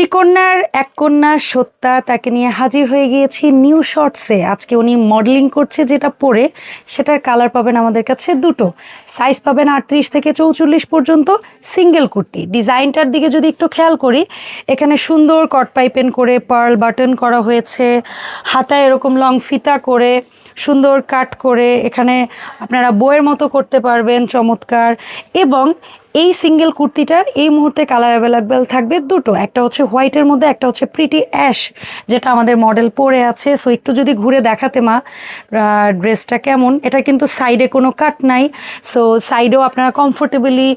ত্রিকন্যার এক কন্যা সত্যা তাকে নিয়ে হাজির হয়ে গিয়েছি নিউ শর্টসে। আজকে উনি মডেলিং করছে যেটা পরে, সেটার কালার পাবেন আমাদের কাছে দুটো। সাইজ পাবেন আটত্রিশ থেকে চৌচল্লিশ পর্যন্ত, সিঙ্গেল কুর্তি। ডিজাইনটার দিকে যদি একটু খেয়াল করি, এখানে সুন্দর কট পাইপেন করে পার্ল বাটন করা হয়েছে, হাতায় এরকম লং ফিতা করে, সুন্দর কাট করে, এখানে আপনারা বইয়ের মতো করতে পারবেন, চমৎকার। এবং এই সিঙ্গেল কুর্তিটার এই মুহূর্তে কালার অ্যাভেলেবেল থাকবে দুটো, একটা হচ্ছে হোয়াইটের মধ্যে, একটা হচ্ছে প্রিটি অ্যাশ, যেটা আমাদের মডেল পরে আছে। সো একটু যদি ঘুরে দেখাতে মা ড্রেসটা কেমন? এটা কিন্তু সাইডে কোনো কাট নাই। সো সাইডেও আপনারা কমফোর্টেবলি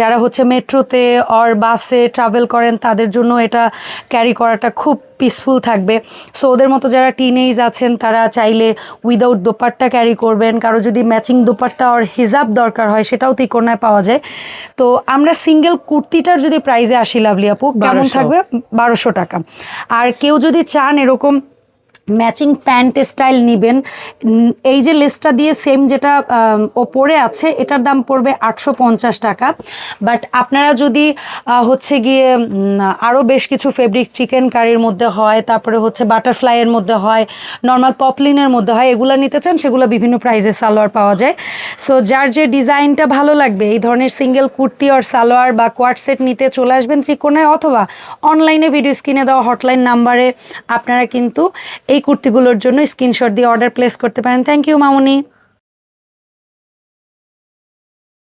যারা হচ্ছে মেট্রোতে অর বাসে ট্রাভেল করেন, তাদের জন্য এটা ক্যারি করাটা খুব পিসফুল থাকবে। সো ওদের মতো যারা টিনেজ আছেন তারা চাইলে উইদাউট দোপাট্টা ক্যারি করবেন। কারও যদি ম্যাচিং দোপাট্টা ওর হিজাব দরকার হয় সেটাও তিকোনায় পাওয়া যায়। তো আমরা সিঙ্গেল কুর্তিটার যদি প্রাইজে আসি লাভলি আপু কেমন থাকবে? বারোশো টাকা। আর কেউ যদি চান এরকম ম্যাচিং প্যান্ট স্টাইল নেবেন। এই যে লেসটা দিয়ে সেম যেটা আম, ও পরে আছে এটার দাম পড়বে আটশো পঞ্চাশ টাকা। বাট আপনারা যদি হচ্ছে গিয়ে আরও বেশ কিছু ফেব্রিক চিকেন কারির মধ্যে হয় তারপরে হচ্ছে বাটারফ্লাইয়ের মধ্যে হয় নর্মাল পপলিনের মধ্যে হয় এগুলো নিতে চান সেগুলো বিভিন্ন প্রাইজে সালোয়ার পাওয়া যায়। সো যার যে ডিজাইনটা ভালো লাগবে এই ধরনের সিঙ্গেল কুর্তি আর সালোয়ার বা কোয়াট সেট নিতে চলে আসবেন ত্রিকোণায় অথবা অনলাইনে ভিডিও স্ক্রিনে দেওয়া হটলাইন নাম্বারে আপনারা কিন্তু এই কুর্তিগুলোর জন্য স্ক্রিনশট দিয়ে অর্ডার প্লেস করতে পারেন। Thank you Mamuni.